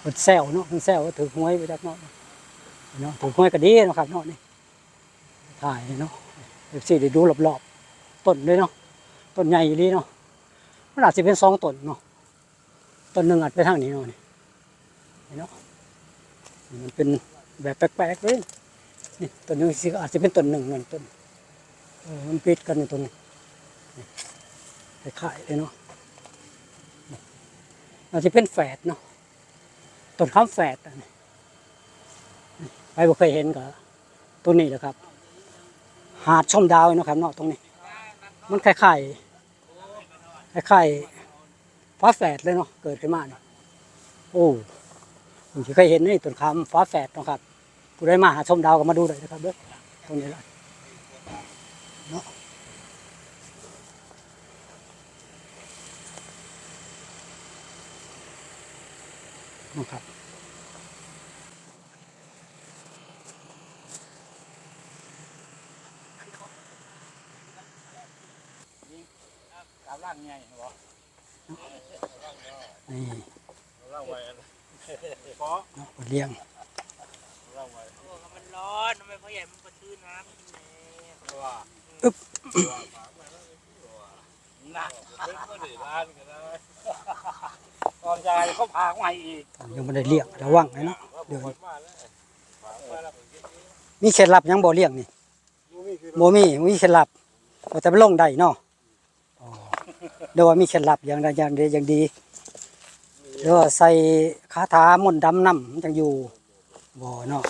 เพิ่นแซวเนาะเพิ่นแซวว่าถือห้วยไปจักเนาะเนาะถือห้วยก็ดีเนาะครับเนาะนี่ถ่ายเนาะเอฟซีได้ดูรอบๆต้นเลยเนาะต้นใหญ่อยู่ดีเนาะมันอาจจะเป็นสองต้นเนาะต้นหนึ่งอาจไปทางนี้เนาะนี่เนาะมันเป็นแบบแปลกๆเลยนี่ต้นหนึงสิอาจจะเป็นต้นหนึ่งนั่นต้นมันปิดกันอยู่ต้นนี้นี่ายเลยเนาะ อาจจะเป็นแฝดเนาะต้นข้ามแฝดอันนี้ใครบ่เคยเห็นก็ตัวนี้แหละครับ หาดชมดาวเนาะครับเนาะตรงนี้ มันคล้ายๆคล้ายๆฟ้าแฝดเลยเนาะเกิดขึ้นมาเนี่ยโอ้ผมเคยเห็นนี่ต้นข้ามฟ้าแฝดเนาะครับผู้ได้มาหาชมดาวก็มาดูเลยนะครับเด้อตรงนี้เลยเนาะ นะครับตามร่างไงบ่นี่ร่างไว้เพรเนาะเลี้ยงร่างไว้มันร้อนทำไมพ่อใหญ่มันมาซื้อน้ำว่าอึ๊บหนักเพิ่นก็ได้ร้านกันนะ ตอนยายเขาพาใหม่อีกยังไม่ได้เลี้ยงระวังเลยเนาะเดี๋ยวมาแล้วฝากมาแล้วมีเคล็ดลับยังบ่เลี้ยงนี่ยูมีคือบ่มีมีเคล็ดลับว่าแต่ไปลงได้เนาะอ๋อเดี๋ยวว่ามีเคล็ดลับอย่างใดอย่างใดอย่างดีเดี๋ยวว่าใส่คาถามนต์ดำน้ำมันจังอยู่บ่เนาะ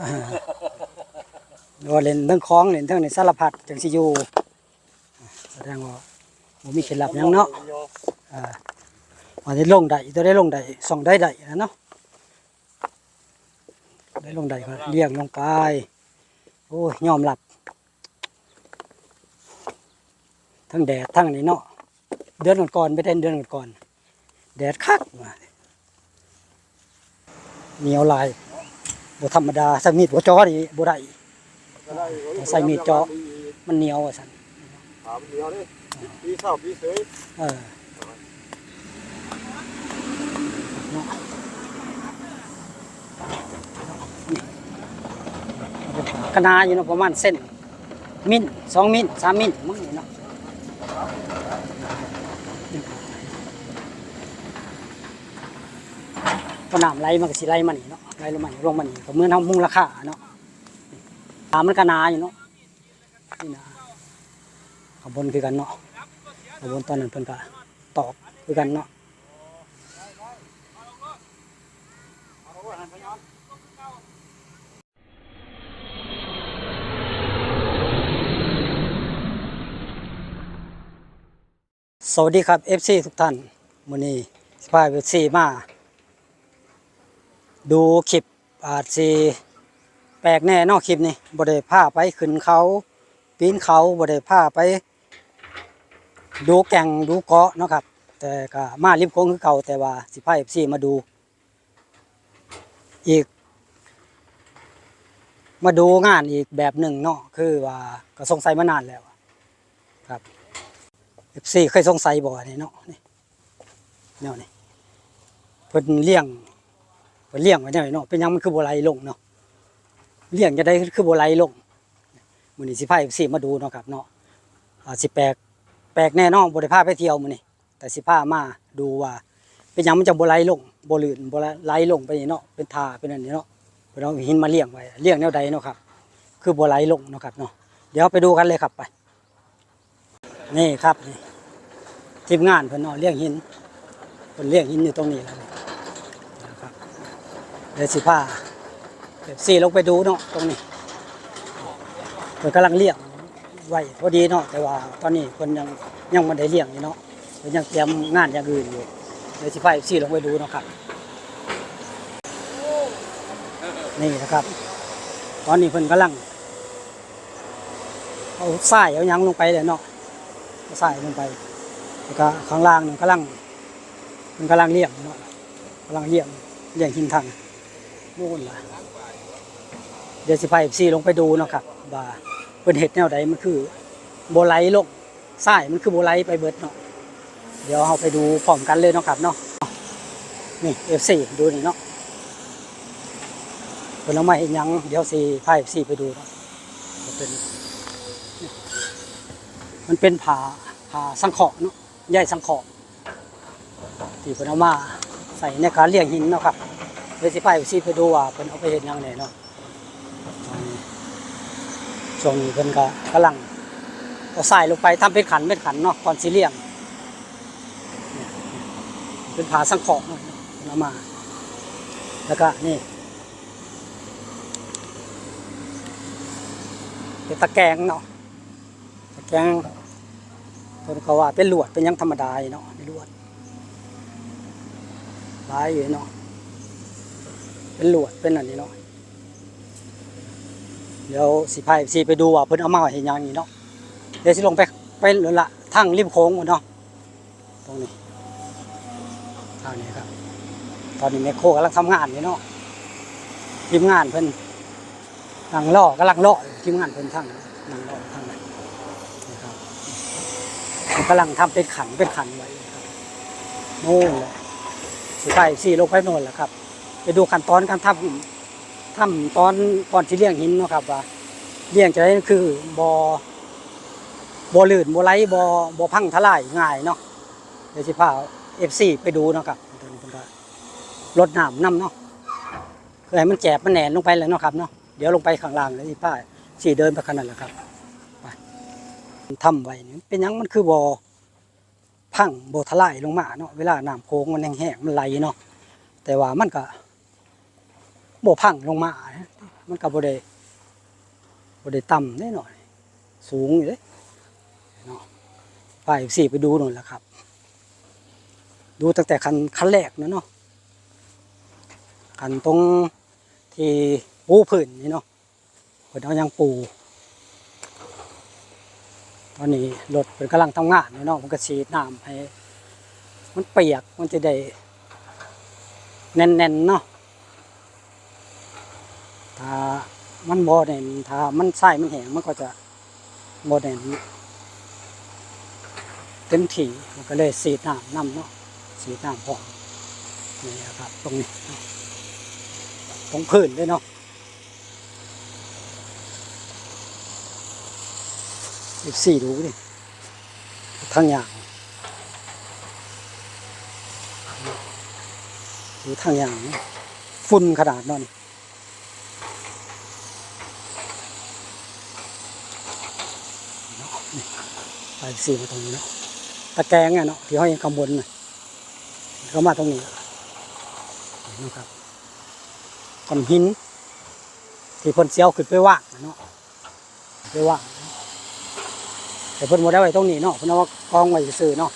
อ่าเดี๋ยวว่าเล่นเรื่องของเล่นเรื่องในสารพัดจังสิอยู่แสดงว่าบ่มีเคล็ดลับหยังเนาะอ่า มาได้ลงได้ตัวได้ลงได้ส่องได้ได้นะเนาะได้ลงได้ก็เลี้ยงลงไปโอ้ยยอมรับ ทั้งแดดทั้งนี่เนาะเดือนก่อนๆไปเต้นเดือนก่อนๆแดดคักมาเหนียวลายบ่ธรรมดาใส่มีดบ่จ่อนี่บ่ได้ใส่มีดจ่อมันเหนียวอะสันถามเดียวดิปีเศร้าปีเสยเออ คณะอยู่เนาะประมาณเส้น มิลสองมิลสามมิลมึงนี่เนาะก็น้ำไหลมันก็สิไหลมานี่เนาะไหลลงมานี่ลงมานี่ก็เหมือนเฮามุงราคาเนาะตามมันก็นาอยู่เนาะนี่นะขบวนคือกันเนาะขบวนตอนนั้นเพิ่นก็ตอบคือกันเนาะ สวัสดีครับ FC ทุกท่านมื้อนี้สปายเวซีมา ดูคลิปอาจสิแปลกแน่นอกคลิปนี้บ่ได้พาไปขึ้นเขาปีนเขาบ่ได้พาไป ดูแก่งดูเกาะเนาะครับ แต่ก็มาริมโค้งคือเก่าแต่ว่าสิพาเอฟซีมาดู อีก มาดูงานอีกแบบหนึ่งเนาะคือว่าก็สงสัยมานานแล้ว เอฟซีเคยสงสัยบ่นี่เนาะนี่แนวนี่เพิ่นเลี้ยงเพิ่นเลี้ยงไว้แนวนี้เนาะเป็นยังมันคือบ่ไหลลงเนาะเลี้ยงจะได้คือบ่ไหลลงมื้อนี้สิพาเอฟซีมาดูเนาะครับเนาะอาสิแปลกแปลกแน่นอนบริพาไปเที่ยวมื้อนี้แต่สิพามาดูว่า เป็นยังมันจะบ่ไหลลงบ่ลื่นบ่ไหลลงไปนี่เนาะเป็นทาเป็นอันนี้เนาะเพิ่นเอาหินมาเลี้ยงไว้เลี้ยงแนวใดเนาะครับ คือบ่ไหลลงเนาะครับเนาะเดี๋ยวไปดูกันเลยครับไป นี่ครับนี่ทีมงานเพิ่นเนาเลี้ยงหินเพิ่นเลี้ยงหินอยู่ตรงนี้แล้วนะครับเดี๋ยวสิพาเดี๋ยวสี่ลงไปดูเนาะตรงนี้เพิ่นกำลังเลี้ยงไว้พอดีเนาะแต่ว่าตอนนี้คนยังยังไม่ได้เลี้ยงอยู่เนาะเพิ่นยังเตรียมงานอย่างอื่นอยู่เดี๋ยวสิพาซี่ลงไปดูเนาะครับนี่นะครับ ตอนนี้เพิ่นกำลังเอาทรายเอายังลงไปเลยเนาะ เอาทรายลงไปแล้วก็ข้างล่างนี่กำลังมันกำลังเลี้ยงเนาะกำลังเลี้ยงเลี้ยงหินทังนู่นล่ะเดี๋ยวสิพาซี่ลงไปดูเนาะครับว่าเป็นเห็ดแนวใดมันคือโบไลลงทรายมันคือโบไลไปเบิดเนาะเดี๋ยวเราไปดูพร้อมกันเลยเนาะครับเนาะนี่ F4 ดูนี่เนาะผลไม้เห็นยังเดี๋ยวสิพา F4 ไปดูเนาะเป็น มันเป็นผาผาสังเคราะห์เนาะใยสังเคราะห์ที่เพิ่นเอามาใส่ในการเลี้ยงหินเนาะครับเดี๋ยวสิพา F4 ไปดูว่าเพิ่นเอาไปเฮ็ดยังไงเนาะช่วงนี้เพิ่นก็กำลังเอาใส่ลงไปทำเป็นขันเป็นขันเนาะก่อนสิเลี้ยงเป็นผาสังเคราะห์เนาะเอามา แล้วก็นี่เป็นตะแกรงเนาะตะแกรง คนเขาว่าเป็นลวดเป็นยังธรรมดาเนาะเป็นลวดลายอยู่เนาะเป็นลวดเป็นอันนี้เนาะเดี๋ยวสิพายสิไปดูว่าเพิ่นเอามาเห็นยังนี่เนาะเดี๋ยวสิลงไปไปเลยละทางริมโค้งเนาะตรงนี้ทางนี้ครับ ตอนนี้แมคโครกำลังทำงานอยู่เนาะทีมงานเพิ่นนั่งล่อกำลังล่อทีมงานเพิ่นทั้งนั่งล่อทั้งนั้นนะครับมัน กำลังทำเป็นขันเป็นขันไว้ครับโน่นเลยสิไปสี่ลงไปโน่นแหละครับ ไปดูขั้นตอนการทำทำตอนก่อนที่เลี้ยงหินเนาะครับว่าเลี้ยงจะได้คือบอบอลื่นบอไหลบอบอพังทลายง่ายเนาะเดี๋ยวสิพา F4 ไปดูเนาะครับตอนนี้เพิ่นก็รดน้ำน้ำเนาะเพื่อให้มันแจบมันแหนนลงไปเลยเนาะครับเนาะเดี๋ยวลงไปข้างล่างเลยที่ป้าสี่เดินไปขนาดแหละครับ ทำไว้นี่เป็นยังมันคือบอพังบอทลายลงมาเนาะเวลาน้ำโค้งมันแห้งๆมันไหลเนาะแต่ว่ามันก็บอพังลงมานะมันก็บอได้บอได้ต่ำแน่หน่อย สูงอยู่เลยเนาะไปสี่ไปดูหน่อยละครับ ดูตั้งแต่คันคันแรกเนาะคันตรงที่ปูพื้นนี่เนาะเพิ่นเอายังปู ตอนนี้รถเป็นกำลังทำงานเนาะมันก็ฉีดน้ำให้ มันเปียกมันจะได้แน่นๆเนาะถ้ามันบ่แน่นถ้ามันใส่มันแห้งมันก็จะบ่แน่นเต็มที่มันก็เลยฉีดน้ำน้ำเนาะสีน้ำพอนี่ครับตรงนี้ตรงพื้นเลยเนาะ อีกสี่ดูดิทั้งยางดูทั้งยางนี่ฝุ่นขนาดนั้นไปสี่มาตรงนี้เนาะตะแกรงเนาะที่ห้อยข้างบนน่เขามาตรงนี้นะครับก้อนหิน ที่พ่นเสียวขึ้นไปว่างเนาะไปว่าง แต่เพิ่นบ่ได้ไว้ตรงนี้เนาะเพิ่นเอามากองไว้ซื่อเนาะ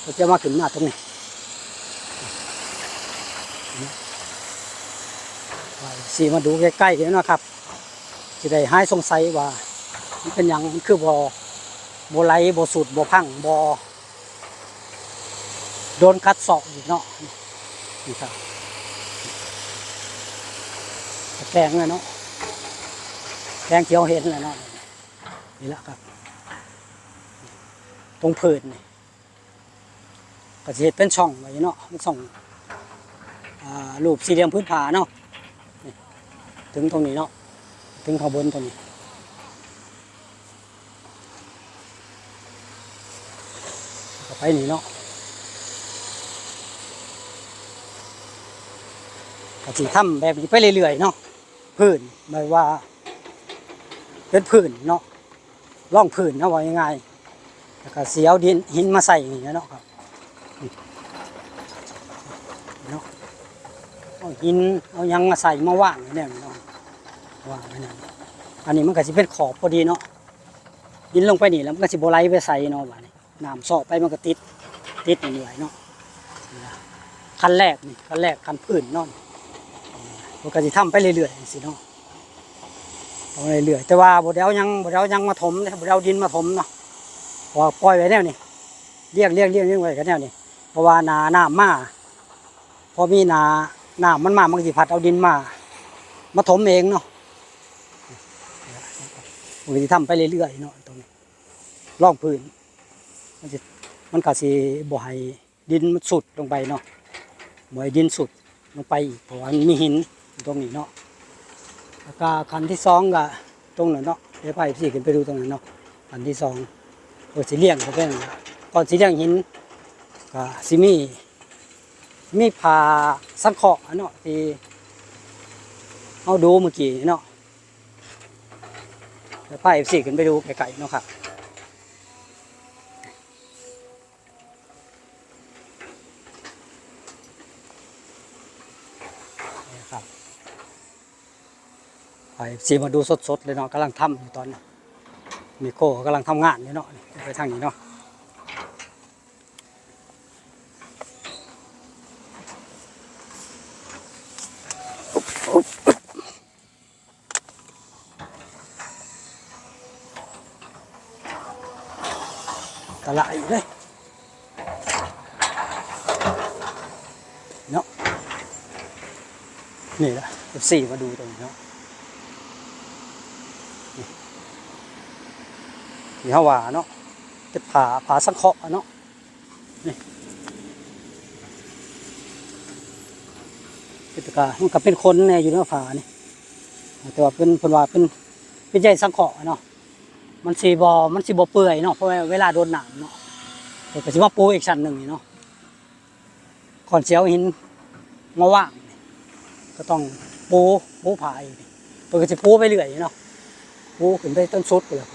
เพิ่นจะมาขึ้นมาตรงนี้สีมาดูใกล้ๆกันเนาะครับจะได้หายสงสัยว่ามันเป็นหยังมันคือบ่บ่ไหลบสุดบพังบ่โดนคัดสอบอีกเนาะนี่ครับแกงเลยเนาะแกงเขียวเห็นเลยเนาะนี่แหละครับ ตรงพื้นนี่ก็จะเห็นเป็นช่องไว้เนาะเป็นช่องอรูปสี่เหลี่ยมพื้นผาเนาะถึงตรงนี้เนาะถึงข้างบนตรงนี้ไปนี่เนาะก็สิทำแบบนี้ไปเรื่อยๆเนาะพื้นหมายว่าเป็นพื้นเนาะร่องพื้นเนาะว่ายังไง แล้วก็เสียเอาดินหินมาใส่อย่างนี้เนาะครับเนาะเอาหินเอายังมาใส่มาว่างอย่เนี่ยเนาะว่างอันนี้อันนี้มันก็สิเป็นขอบพอดีเนาะดินลงไปนี่แล้วมันก็สิบไหลไปใส่เนาะว่านี่น้ำซอกไปมันก็ติดติดเหนี่ไว้เนาะขั้นแรกนี่ขั้นแรกขั้นพื้นเนาะมันก็สิทำไปเรื่อยๆสิเนาะทำเรื่อยๆแต่ว่าบ่ได้เอายังบ่ได้เอายังมาถมนะบ่ได้เอาดินมาถมเนาะ พราะว่าปล่อยไว้แนวนี้เรียกเรียกเรียกเรียกไว้กันแนวนี้เพราะว่านาหน้ำมาพอมีนาหน้ำมันมามันสิพัดเอาดินมา มาถมเองเนาะมันก็สิทำไปเรื่อยๆเนาะตรงนี้ร่องพื้น มันสิมันก็สิบ่ให้ดินมันสุดลงไปเนาะหมวยดินสุดลงไปอีกเพราะว่ามีหินตรงนี้เนาะแล้วก็คันที่สองก็ตรงนั้นเนาะเดี๋ยวไปพี่ขึ้นไปดูตรงนั้นเนาะคันที่สอง โอสีเลี่ยงก็เป็นก่อนสีเลี่ยงหินก็สิมีมีผาสังเคราะห์เนาะที่เอาดูเมื่อกี้เนาะเดี๋ยวไปพี่ขึ้นไปดูไกลๆเนาะครับครับไปซีมาดูสดๆเลยเนาะกำลังทำอยู่ตอนนี้ มีโก้กำลังทำงานอยู่เนาะนี่ไปทางนี้เนาะตะไลเลยเนาะนี่แหละ F4 มาดูตรงนี้เนาะ ที่ฮาวาเนาะจะผาผาสังเคราะห์เนาะนี่เป็นตะกามันก็เป็นคนแน่อยู่เนผานี่แต่ว่าเป็นเพนว่าเป็นเป็นใหญ่สังเคราะห์เนาะมันสีบอมันสีบอเปื่อยเนาะเพราะเวลาโดนหนามเนาะเดี๋ยวก็สิมาปูอีกชั้นหนึ่งนี่เนาะก่อนเสียวหินมาว่างก็ต้องปูปูผาอีกปก็จะปูไปเรื่อยเนาะปูขึ้นไปต้นสุดเลย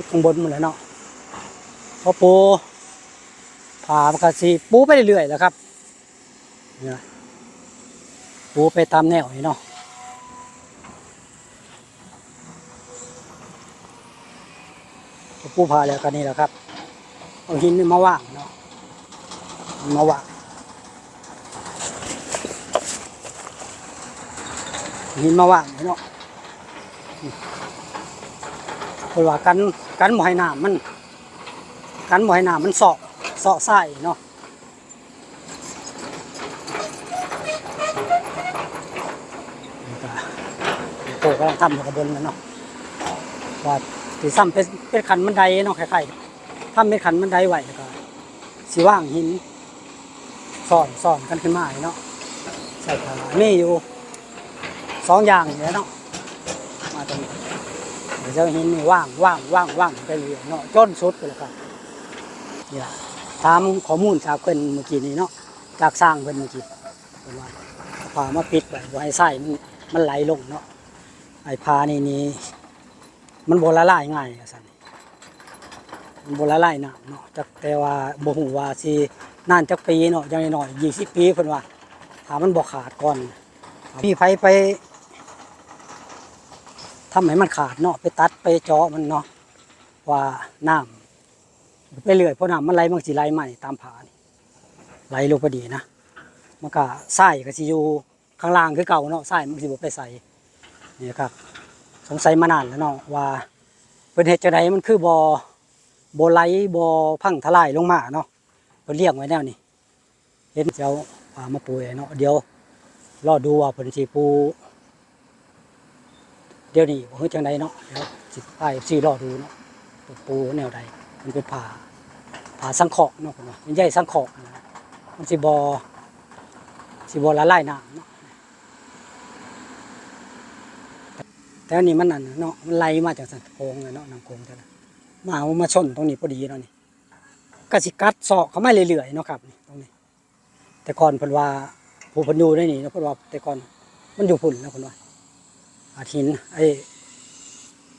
ที่ข้างบนมันเลยเนาะพอปูผามันก็สิปูไปเรื่อยๆแล้วครับนี่ยปูไปตามแนวนี่เนาะพอปูผาแล้วกันนี่แหละครับเอาหินนี่มาว่างเนาะมาว่างหินมาว่างเนาะ พราะว่ากันกันบ่ให้น้ำมัน กันบ่ให้น้ำมันเสาะเสาะไส้เนาะนี่ก็โตกำลังทำอยู่กับบนกันเนาะว่าสีซ้ำเป็นเป็นขันบันไดเนาะคล้ายๆทำเป็นขันบันไดไหวแล้วก็สีว่างหินสอนสอนกันขึ้นมาเนาะใส่ขาไม่อยู่สองอย่างเนี่ยเนาะ เจะเห็นนี่ว่างว่างว่างว่างไปเรื่อยเนาะจนสุดไปเลยครับนี่ล่ะตามข้อมูลจากเพิ่นเมื่อกี้นี้เนาะจากสร้างเพิ่นเมื่อกี้เพิ่นว่าพามาปิดไว้บ่ให้ไส้มันมันไหลลงเนาะไอ้พานี่นี่มันบ่ละลายง่ายอะสั่นมันบ่ละลายน้ำเนาะจักแต่ว่าบ่ฮู้ว่าสินานจักปีเนาะอย่างน้อยๆ20 ปีเพิ่นว่าถ้ามันบ่ขาดก่อนมีไผไป ทำให้มันขาดเนาะไปตัดไปเจาะมันเนาะว่าน้ำไปเรื่อยเพราะน้ำมันไหลมันสิไหลใหม่ตามผานี่ไหลลงพอดีนะมันก็ไส้ก็สิอยู่ข้างล่างคือเก่าเนาะไส้มันสิบไปใส่นี่ครับสงสัยมานานแล้วเนาะว่าเป็นเหตุจังไดมันคือบ่บ่ไหลบ่พังทลายลงมาเนาะเพิ่นเลี้ยงไว้แนวนี้เห็นเจ้าปลามาปุยเนาะเดี๋ยวรอดูว่าผลสีปู เดี๋ยวนี้ผมจังใดเนาะเดี๋ยวสิไปสี่รอดูเนาะปูแนวใดมันเป็นผ่าผ่าสังเคราะห์เนาะคุณว่ามันใหญ่สังเคราะห์นะมันสิบอสิบอละลายน้ำเนาะแต่อันนี้มันนั่นน่ะเนาะมันไหลมาจากสันโค้งเลยเนาะน้ำโค้งแต่ละมาเอามาชนตรงนี้พอดีเนาะนี่กสิกัดซอกเขาไม่เรื่อยๆเนาะครับตรงนี้ แต่ก่อนพิ่นว่าผู้พันอยู่ได้นี่นะพิ่นว่าแต่ก่อนมันอยู่พุ่นนะเพิ่นว่า อาทินไอ้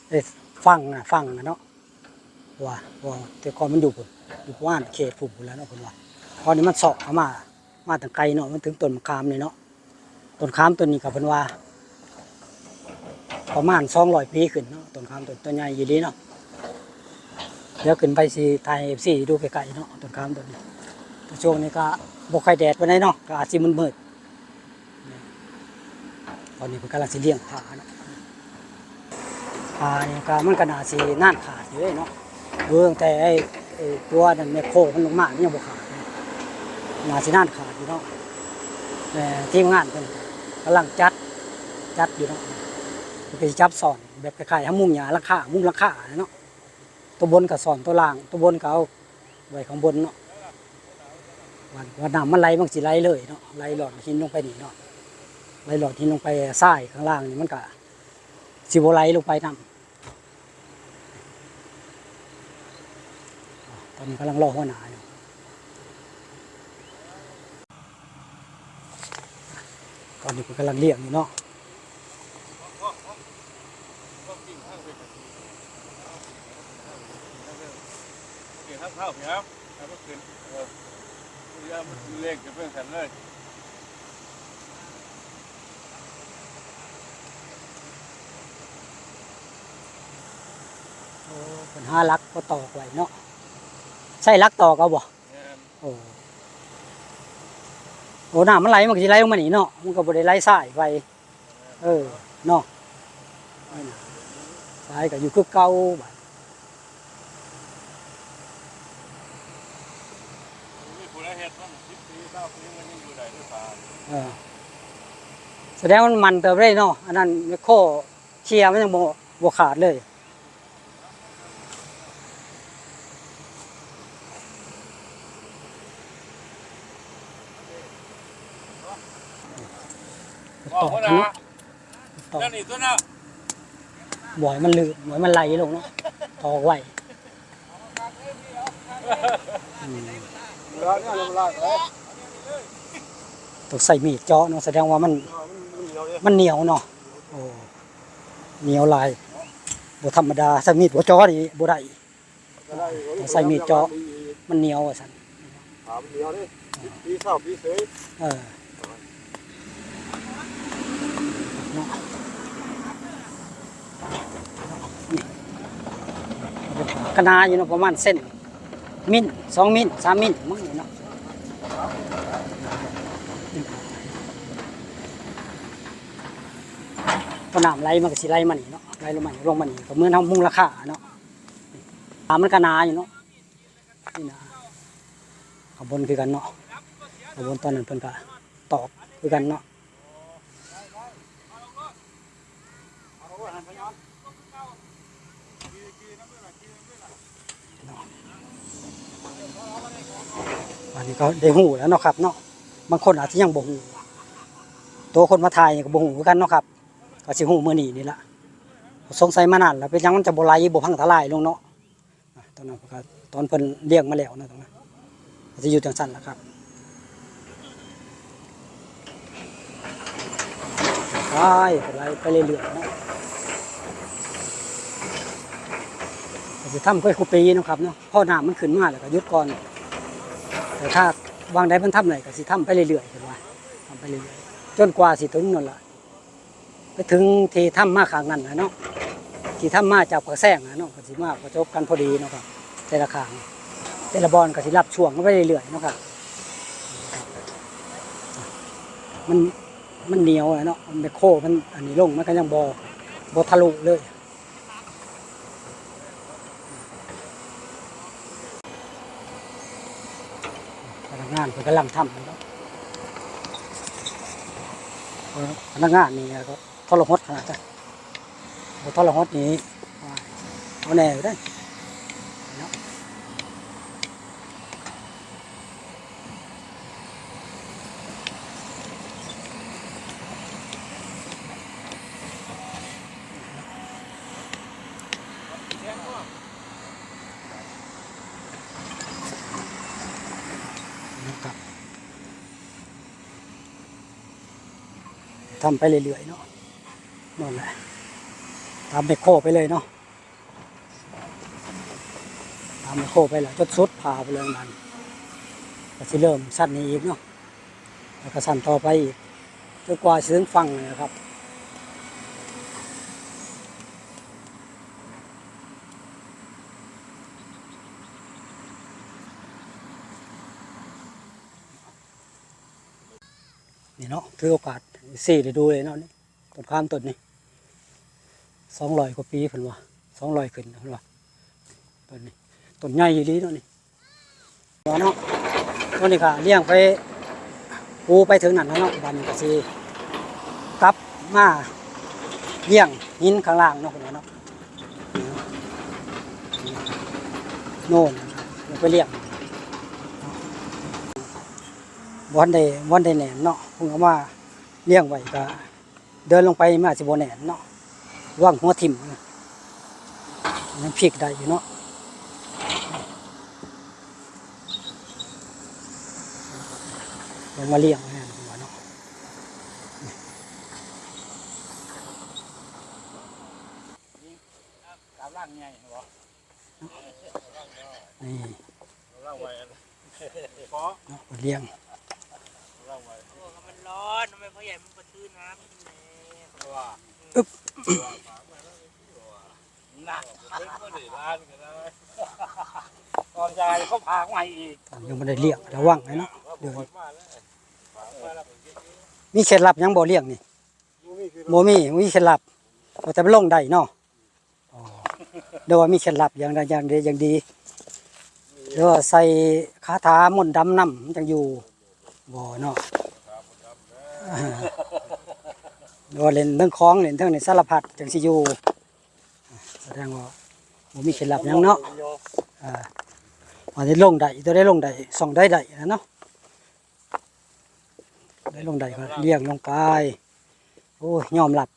ไอ้ฟังนะฟังนะเนาะว่าว่าแต่ก่อนมันอยู่พุ่นอยู่ว่านเขตพุ่นแล้วเนาะเพิ่นว่าตอนนี้มันเสาะเข้ามา มาตั้งไกลเนาะมันถึงต้นมะขามนี่เนาะต้นขามต้นนี้ก็เพิ่นว่า ประมาณ200ปีขึ้นเนาะต้นขามต้นต้นใหญ่ยู่ดีเนาะเดี๋ยวขึ้นไปสิถ่าย FC ดูไกลๆเนาะต้นขามต้นนี้ช่วงนี้ก็บ่ค่แดดไปานเนาะก็อาจสิมืด อนนี้เพิ่นกำลังสิเลี้ยงผาเนาะผานี่ก็มันก็น่าสิน่านขาดอยู่เนาะเบิ่งแต่ไอ้ตัวนั้นแม่โคมันลงมามันยังบ่ขาดเนาะน่าสิน่านขาดอยู่เนาะแต่ทีมงานเพิ่นกำลังจัดจัดอยู่เนาะเพิ่นก็สิจับสอนแบบคล้ายๆหามุ่งหญ้าราคามุ่งราคาเนาะตัวบนก็สอนตัวล่างตัวบนก็เอาไว้ข้างบนเนาะวันว่าน้ำมันไหลมันสิไหลเลยเนาะไหลหลอดหินลงไปนี่เนาะ ไหลหลอดหินลงไปทรายข้างล่างนี่มันก็สิบไหลลงไปน้ำตอนนี้กำลังรอหัวหนาอยู่ตอนนี้ผมกำลังเลี้ยงอยู่เนาะเกี่ยวกับข้าวครับแล้วก็ขึ้นเออเรือมันเล็กจะเป็นสันเลย เป็นห้าลักก็ตอกไว้เนาะใช่ลักตอกเอาบ่เนี่ยโอ้โหน้ำมันไหลมันก็สิไหลลงมานี่เนาะมันก็บ่ได้ไหลสายไปเออเนาะนั่นน่ะสายก็อยู่คือเก่าบัดมีผู้ใดเฮ็ดมันสิบปีเก้าปีมันยังอยู่ได้หรือเปล่าเออแสดงว่ามันมันเติบได้เนาะอันนั้นแมคโครเคลียร์มันยังบ่บ่ขาดเลย บอ ต่อก ว่า กัน นะ เนาะต่อ นั่นนี่ตัวน่ะ บ่อยมันลืมบ่อยมันไหลลงเนาะตอกไว้อืมเรือเนี่ยลงลากเลยต้องใส่มีดเจาะเนาะแสดงว่ามันมันเหนียวเลยมันเหนียวเนาะโอ้เหนียวลายบ่ธรรมดาใส่มีดบ่เจาะนี่บ่ได้ต้องใส่มีดเจาะมันเหนียวว่าซั่นถามเหนียวเลยปีเศร้าปีเสยเออเนาะนี่ กะนาอยู่เนาะประมาณเส้นมิลสองมิลสามมิลมั้งเนาะพอน้ำไหลมันก็สิไหลมานี่เนาะไหลลงมานี่ลงมานี่ก็เหมือนเฮามุงราคาเนาะน้ำมันกะนาอยู่เนาะนี่นะขางบนคือกันเนาะขางบนตอนนั้นเพิ่นก็ตอกคือกันเนาะ อันนี้ก็ได้หูแล้วเนาะครับเนาะบางคนอาจจะยังบ่หูตัวคนมาถ่ายก็บ่หูคือกันเนาะครับก็สิหูมื้อนี้นี่ละสงสัยมานานแล้วเป็นยังมันจะบ่ไหลบ่พังทลายลงเนาะตอนนั้นก็ตอนเพิ่นเลี้ยงมาแล้วนะตรงนั้นก็สิอยู่จังซั่นล่ะครับไปไปเรื่อยๆนะก็สิทำค่อยคุปีเนาะครับเนาะพ่อน้ำมันขึ้นมาแล้วก็ยุดก่อน แต่ถ้าวางใดเพิ่นทำไหนก็สิทำไปเรื่อยๆเพิ่นว่าทำไปเรื่อยๆจนกว่าสิถึงนั่นละไปถึงที่ถ้ำมาขางนั้นนะเนาะที่ถ้ำมาจากปากแซงนะเนาะก็สิมาประจบกันพอดีเนาะครับแต่ละขางแต่ละบอลก็สิรับช่วงไปเรื่อยๆเนาะครับมันมันเหนียวอะเนาะมันไปโคมันอันนี้ลงมันก็ยังบอบอทะลุเลยพนักงานเพิ่นกำลังทำอยู่เนาะพนักงานนี่ก็ทรหดขนาดนั้นทรหดนี้เอาแน่ได้อเนาะนะครับ ทำไปเรื่อยๆเนาะนั่นแหละทำไปโคไปเลยเนาะทำไปโคไปแล้วจนสุดพาไปเลยมันก็จะเริ่มสั้นนี้อีกเนาะแล้วก็สั้นต่อไปอีกจนกว่าจะถึงฟังเลยนะครับนี่เนาะถือโอกาส สี่ได้ดูเลยเนาะนี่ต้นข้ามต้นนี่สองร้อยกว่าปีเพิ่นว่าสองร้อยขึ้นเพิ่นว่าต้นนี้ต้นใหญ่อยู่ดีเนาะนี่เนาะเนาะต้นนี้ค่ะเลี้ยงไปปูไปถึงนั่นแล้วเนาะบันก็สิกลับมาเลี้ยงหินข้างล่างเนาะเพิ่นว่าเนาะโน่นไปเลี้ยงบ่ทันได้บ่ทันได้แหนเนาะเพิ่งเอามา เลี้ยงไว้ก็เดินลงไปมาสิบแหนเนาะว่างหัวทิ่มนะมันพลิกได้อยู่เนาะลงมาเลี้ยงไว้นั่นหัวเนาะกาบร่างใหญ่เหรอนี่ร่างไว้เพราะเนาะเลี้ยง ร่างไว้โอ้มันร้อนทำไมพ่อใหญ่มันกระทืนน้ำกินแน่ว่าอึ๊บหนักเป็นก็ได้ร้านก็ได้ตอนยายเขาพาใหม่อีกยังไม่ได้เลี้ยงระวังไว้เนาะว่าเดี๋ยวคนมาแล้วฝากมาแล้วมีเคล็ดลับหยังบ่เลี้ยงนี่บ่มีมีเคล็ดลับเอาแต่มันลงได้เนาะอ๋อเดี๋ยวว่ามีเคล็ดลับอย่างใดอย่างใดอย่างดีเดี๋ยวว่าใส่คาถามนต์ดำน้ำมันจังอยู่บ่เนาะ อ่าเดี๋ยวว่าเล่นเรื่องคล้องเล่นเรื่องในสารพัดจังสิอยู่แสดงว่าบ่มีเคล็ดลับหยังเนาะอ่ามาได้ลงได้ตัวได้ลงได้ส่องได้ได้นะเนาะได้ลงได้ก็เลี้ยงลงไปโอ้ยยอมรับ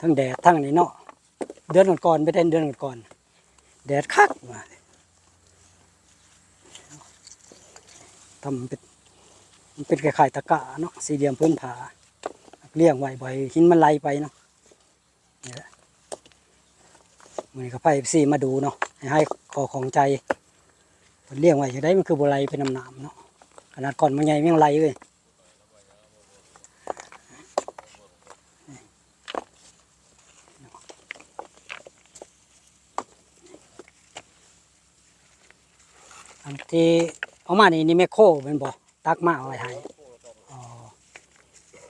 ทั้งแดดทั้งนี่เนาะเดือนก่อนๆไปเต้นเดือนก่อนๆแดดคักมาทำเป็น มันเป็นคล้ายๆตะกร้าเนาะสี่เหลี่ยมพื้นผาเลี้ยงไว้บ่อยหินมันไหลไปเนาะนี่แหละมันก็ไปซีมาดูเนาะให้ขอของใจเพิ่นเลี้ยงไว้จะได้มันคือบัวไหลเป็นน้ำหนามเนาะขนาดก่อนมันใหญ่มันยังไหลเลยอันที่เอามานี่นี่แม่โคเป็นบ่ ตักมาเอาไว้ให้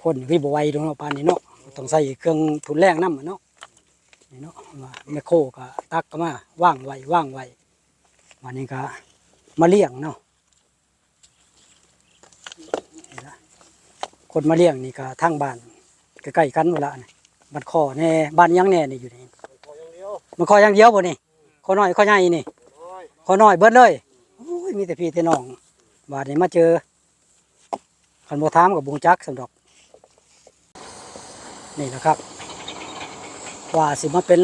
คนวิบไหวตรงเนาะปานนี้เนาะต้องใส่เครื่องทุนแรงน้ำอะเนาะนี่เนาะมาแมโคก็ตักก็มาว่างไว้ว่างไว้วันนี้ก็มาเลี้ยงเนาะคนมาเลี้ยงนี่ก็ทางบ้านใกล้ๆกันหมดละนี่บ้านคอแน่บ้านยังแน่นี่อยู่นี่พออย่างเดียวมันคอย่างเดียวบ่นี่คอน้อยคอใหญ่นี่โอ้ยคอน้อยเบิดเลยโอ้ยมีแต่พี่แต่น้องบาดนี้มาเจอ คันโบ่ถามกับบุงจักสำดอก นี่นะครับ ว่าสิมาเป็น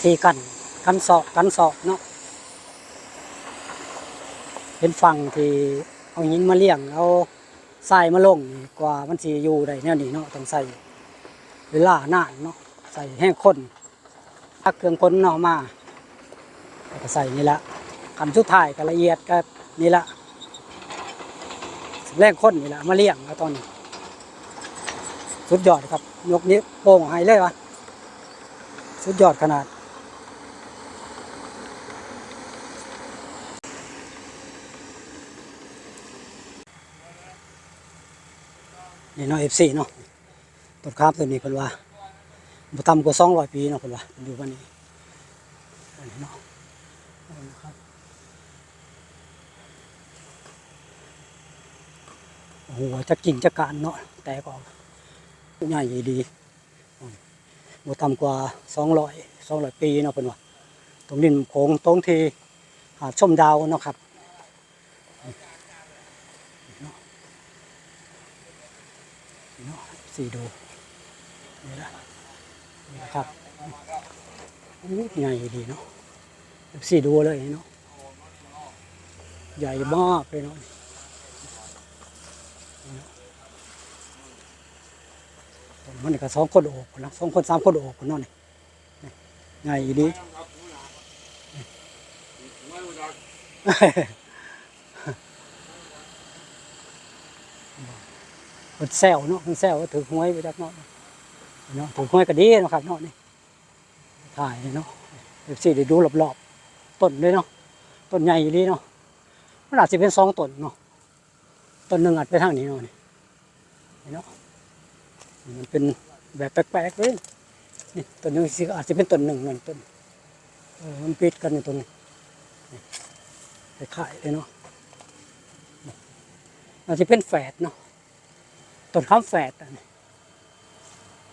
ที่กันกันศอกกันศอกเนาะเป็นฝั่งที่เอาหินมาเลี้ยงเอาทรายมาลงกว่ามันสิอยู่ได้แนวนี้เนาะต้องใส่เวลานานเนาะใส่แห้งข้นพักเครื่องคนเนาะมาก็ใส่นี่ละกันสุดท้ายก็ละเอียดก็นี่ละ แรงข้นนี่และมาเลี้ยงแล้วตอนนี้ สุดยอดครับ ยกนี้โป่งหายเลยวะสุดยอดขนาด นี่เนาะเอฟซีเนาะต้นคราบตัวนี้เพิ่นว่าบ่ต่ำกว่าสองร้อยปีเนาะเพิ่นว่าอยู่วันนี้อันนี้เนาะครับ โอ้โหจะกิ่งจะการเนาะแตกออกใหญ่ดีมบ่ต่ำกว่าสองร้อยสองร้อยปีเนาะเพิ่นว่าตรงดินโขงตรงที่หาดชมดาวเนาะครับนี่เนาะนี่เนาะสี่ดูนี่ละนี่นะครับอู้ใหญ่ดีเนาะสี่ดูเลยเนาะใหญ่มากเลยเนาะ นนี่ก็สองคนโอบนละสองคนสามคนโอบพุ่นเนั่นนี่นี่ใหญ่ดีเพิ่นแซวเนาะเพิ่นแซวว่าถือห้วยไปจักเนาะเนาะถือห้วยก็ดีเนาะครับเนาะนี่ถ่ายเนาะเอฟซีได้ดูรอบๆต้นเลยเนาะต้นใหญ่ดีเนาะมันอาจจะเป็นสองต้นเนาะต้นหนึ่งอาจไปทางนี้เนาะนี่นี่เนาะ มันเป็นแบบแปลกๆเลยนี่ต้นนึ่งสิอาจจะเป็นต้นหนึ่งนั่นต้นมันปิดกันอยู่ตรงนี้นี่คล้ายเลยเนาะอาจจะเป็นแฝดเนาะต้นข้ามแฝดอันนี้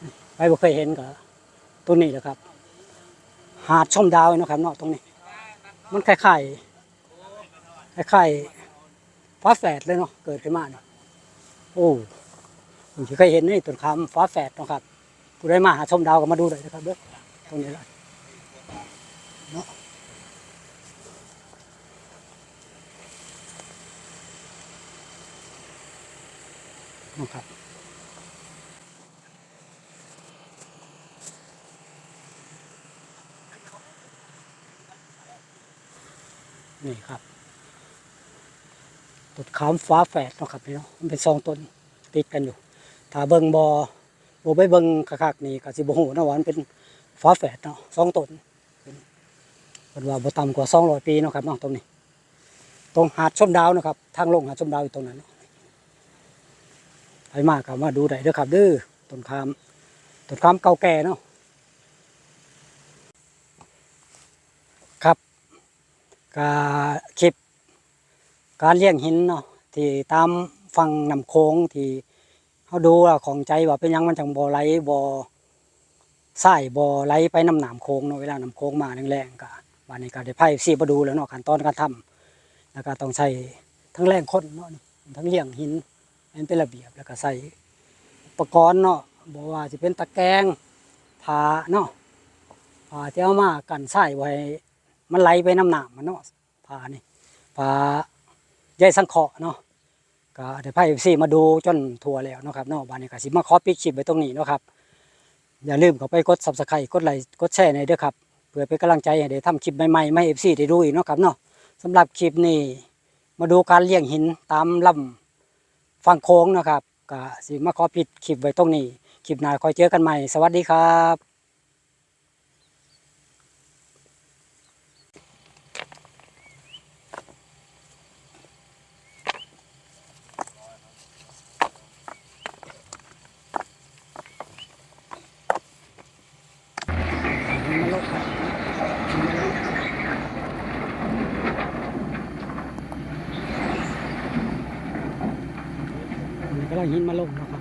นี่ไปบ่เคยเห็นก็ต้นนี้แหละครับ หาดช่อมดาวเนาะครับเนาะตรงนี้ มันคล้ายๆคล้ายๆฟ้าแฝดเลยเนาะเกิดขึ้นมาเนี่ยโอ้ ผมเคยเห็นนี่ต้นคำฟ้าแฝดนะครับผู้ใดมาหาชมดาวก็มาดูเลยนะครับเด้อตรงนี้เลยเนาะนะครับนี่ครับต้นขามฟ้าแฝดนะครับพี่เนาะมันเป็นสองต้นติดกันอยู่ ถ้าเบิ่งบอบไปเบิ่งคักๆนี่ก็สิบ่ฮู้นะว่ามันเป็นฟ้าแฝดเนาะสองต้นเป็นเป็นว่าบ่ต่ำกว่า200ปีเนาะครับเนาะตรงนี้ ตรงหาดชมดาวนะครับ ทางลงหาดชมดาวอยู่ตรงนั้นไปมากก็มาดูได้เด้อครับเด้อต้นขามต้นขามเก่าแก่เนาะครับกาคลิปการเลี้ยงหินเนาะที่ตามฟังนำโค้งที่ เขาดูว่าของใจว่าเป็นยังมันจังบ่ไหลบ่ใส่บ่ไหลไปน้ำหนามโค้งเนาะเวลาน้ำโค้งมาแรงๆก็วันนี้ก็ได้ไพ่ซีมาดูแล้วเนาะขั้นตอนการทำแล้วก็ต้องใช้ทั้งแรงคนเนาะทั้งเลี้ยงหินมันเป็นระเบียบแล้วก็ใส่อุปกรณ์เนาะบ่ว่าจะเป็นตะแกรงผาเนาะผาที่เอามากันใส่ไว้มันไหลไปน้ำหนามมันเนาะผานี่ผาใยสังเคราะห์เนาะ ก็เดี๋ยวไพ่ซีมาดูจนทัวร์แล้วนะครับเนาะบานนี้ก็สิมาขอปิดคลิปไว้ตรงนี้เนาะครับอย่าลืมเข้าไปกด subscribe กดไลค์กดแชร์ในเด้อครับเพื่อเป็นกำลังใจให้ได้ทำคลิปใหม่ๆมาให้ FC ได้ดูอีกเนาะครับเนาะสำหรับคลิปนี้มาดูการเลี้ยงหินตามลำฝั่งโค้งนะครับก็สิมาขอปิดคลิปไว้ตรงนี้คลิปหน้าคอยเจอกันใหม่ สวัสดีครับ talong naka.